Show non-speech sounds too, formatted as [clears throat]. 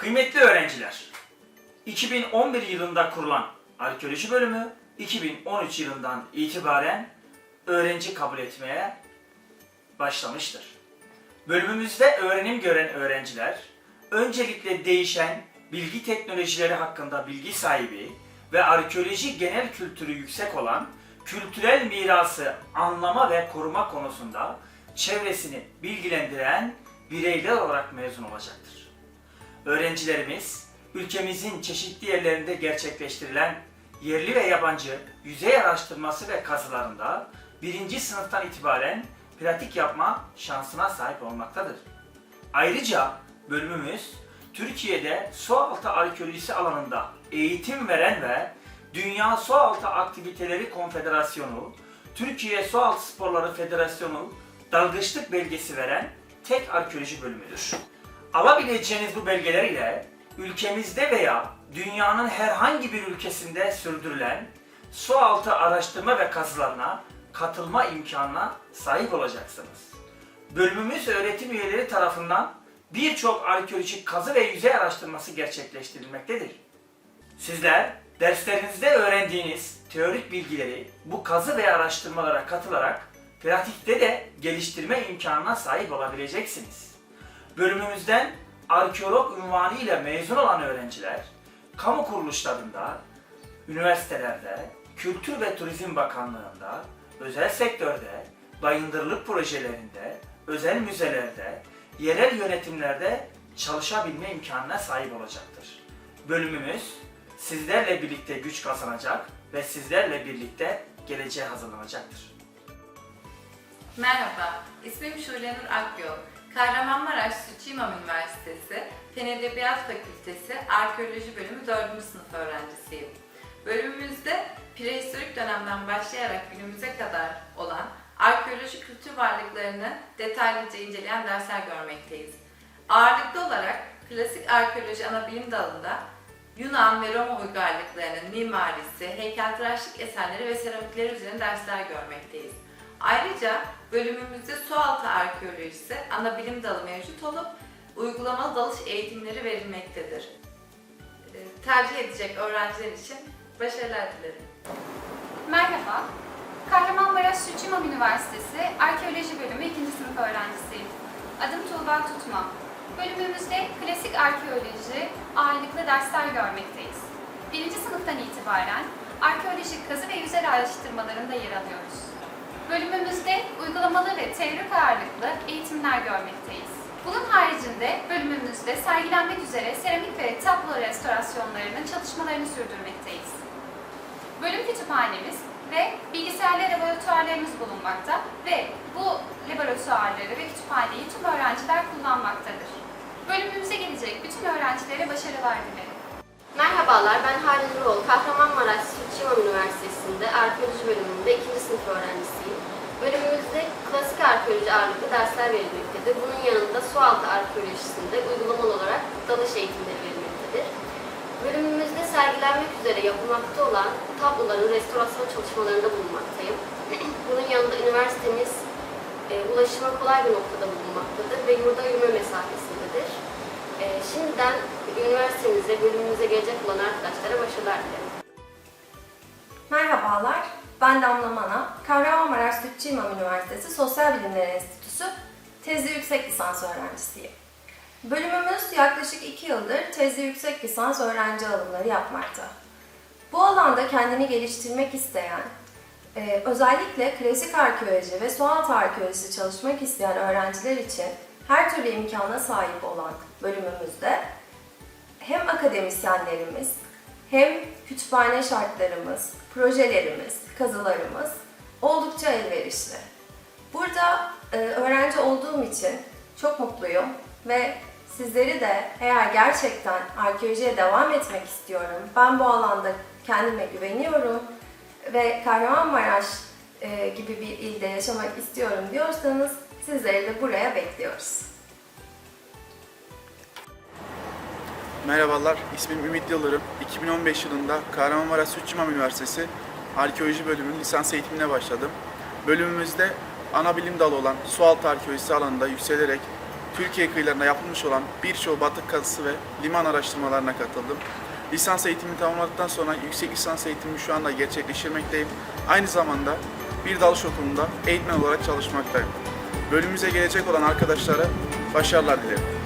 Kıymetli öğrenciler, 2011 yılında kurulan arkeoloji bölümü 2013 yılından itibaren öğrenci kabul etmeye başlamıştır. Bölümümüzde öğrenim gören öğrenciler öncelikle değişen bilgi teknolojileri hakkında bilgi sahibi ve arkeoloji genel kültürü yüksek olan kültürel mirası anlama ve koruma konusunda çevresini bilgilendiren bireyler olarak mezun olacaktır. Öğrencilerimiz ülkemizin çeşitli yerlerinde gerçekleştirilen yerli ve yabancı yüzey araştırması ve kazılarında birinci sınıftan itibaren pratik yapma şansına sahip olmaktadır. Ayrıca bölümümüz Türkiye'de sualtı arkeolojisi alanında eğitim veren ve Dünya Sualtı Aktiviteleri Konfederasyonu, Türkiye Sualtı Sporları Federasyonu dalgıçlık belgesi veren tek arkeoloji bölümüdür. Alabileceğiniz bu belgeler ile ülkemizde veya dünyanın herhangi bir ülkesinde sürdürülen sualtı araştırma ve kazılarına katılma imkanına sahip olacaksınız. Bölümümüz öğretim üyeleri tarafından birçok arkeolojik kazı ve yüzey araştırması gerçekleştirilmektedir. Sizler derslerinizde öğrendiğiniz teorik bilgileri bu kazı ve araştırmalara katılarak pratikte de geliştirme imkanına sahip olabileceksiniz. Bölümümüzden arkeolog unvanı ile mezun olan öğrenciler, kamu kuruluşlarında, üniversitelerde, Kültür ve Turizm Bakanlığı'nda, özel sektörde, bayındırlık projelerinde, özel müzelerde, yerel yönetimlerde çalışabilme imkanına sahip olacaktır. Bölümümüz sizlerle birlikte güç kazanacak ve sizlerle birlikte geleceğe hazırlanacaktır. Merhaba, ismim Şule Nur Akyol. Kahramanmaraş Sütçü İmam Üniversitesi Fen Edebiyat Fakültesi Arkeoloji Bölümü 4. sınıf öğrencisiyim. Bölümümüzde prehistorik dönemden başlayarak günümüze kadar olan arkeoloji kültür varlıklarını detaylıca inceleyen dersler görmekteyiz. Ağırlıklı olarak klasik arkeoloji ana bilim dalında Yunan ve Roma uygarlıklarının mimarisi, heykeltıraşlık eserleri ve seramikleri üzerine dersler görmekteyiz. Ayrıca bölümümüzde sualtı arkeolojisi ana bilim dalı mevcut olup uygulamalı dalış eğitimleri verilmektedir. Ee, Tercih edecek öğrenciler için başarılar dilerim. Merhaba, Kahramanmaraş Sütçü İmam Üniversitesi Arkeoloji Bölümü 2. sınıf öğrencisiyim. Adım Tuğba Tutma. Bölümümüzde klasik arkeoloji ağırlıklı dersler görmekteyiz. Birinci sınıftan itibaren arkeolojik kazı ve yüzer araştırmalarında yer alıyoruz. Bölümümüzde uygulamalı ve teorik ağırlıklı eğitimler görmekteyiz. Bunun haricinde bölümümüzde sergilenmek üzere seramik ve tablo restorasyonlarının çalışmalarını sürdürmekteyiz. Bölüm kütüphanemiz ve bilgisayarlı laboratuvarlarımız bulunmakta ve bu laboratuvarları ve kütüphaneyi tüm öğrenciler kullanmaktadır. Bölümümüze gelecek bütün öğrencilere başarılar dilerim. Merhabalar, ben Halil Nuroğlu. Kahramanmaraş Sütçü İmam Üniversitesi'nde arkeoloji bölümünde ikinci sınıf öğrencisiyim. Bölümümüzde klasik arkeoloji ağırlıklı dersler verilmektedir. Bunun yanında sualtı arkeolojisinde uygulamalı olarak dalış eğitimleri verilmektedir. Bölümümüzde sergilenmek üzere yapılmakta olan tabloların restorasyon çalışmalarında bulunmaktayım. [clears throat] Bunun yanında üniversitemiz e, ulaşıma kolay bir noktada bulunmaktadır ve yurda yürüme mesafesindedir. E, şimdiden üniversitemize, bölümümüze gelecek olan arkadaşlara başarılar dilerim. Merhabalar, ben Damla Mana, Kahramanmaraş Sütçü İmam Üniversitesi Sosyal Bilimler Enstitüsü tezli yüksek lisans öğrencisiyim. Bölümümüz yaklaşık 2 yıldır tezli yüksek lisans öğrenci alımları yapmakta. Bu alanda kendini geliştirmek isteyen, e, özellikle klasik arkeoloji ve sualtı arkeolojisi çalışmak isteyen öğrenciler için her türlü imkana sahip olan bölümümüzde hem akademisyenlerimiz hem kütüphane şartlarımız, projelerimiz, kazılarımız oldukça elverişli. Burada e, öğrenci olduğum için çok mutluyum ve sizleri de eğer gerçekten arkeolojiye devam etmek istiyorum, ben bu alanda kendime güveniyorum ve Kahramanmaraş e, gibi bir ilde yaşamak istiyorum diyorsanız sizleri de buraya bekliyoruz. Merhabalar, ismim Ümit Yıldırım. 2015 yılında Kahramanmaraş Sütçü İmam Üniversitesi Arkeoloji bölümünün lisans eğitimine başladım. Bölümümüzde ana bilim dalı olan sualtı arkeolojisi alanında yükselerek Türkiye kıyılarında yapılmış olan birçok batık kazısı ve liman araştırmalarına katıldım. Lisans eğitimini tamamladıktan sonra yüksek lisans eğitimimi şu anda gerçekleştirmekteyim. Aynı zamanda bir dalış okulunda eğitmen olarak çalışmaktayım. Bölümümüze gelecek olan arkadaşlara başarılar dilerim.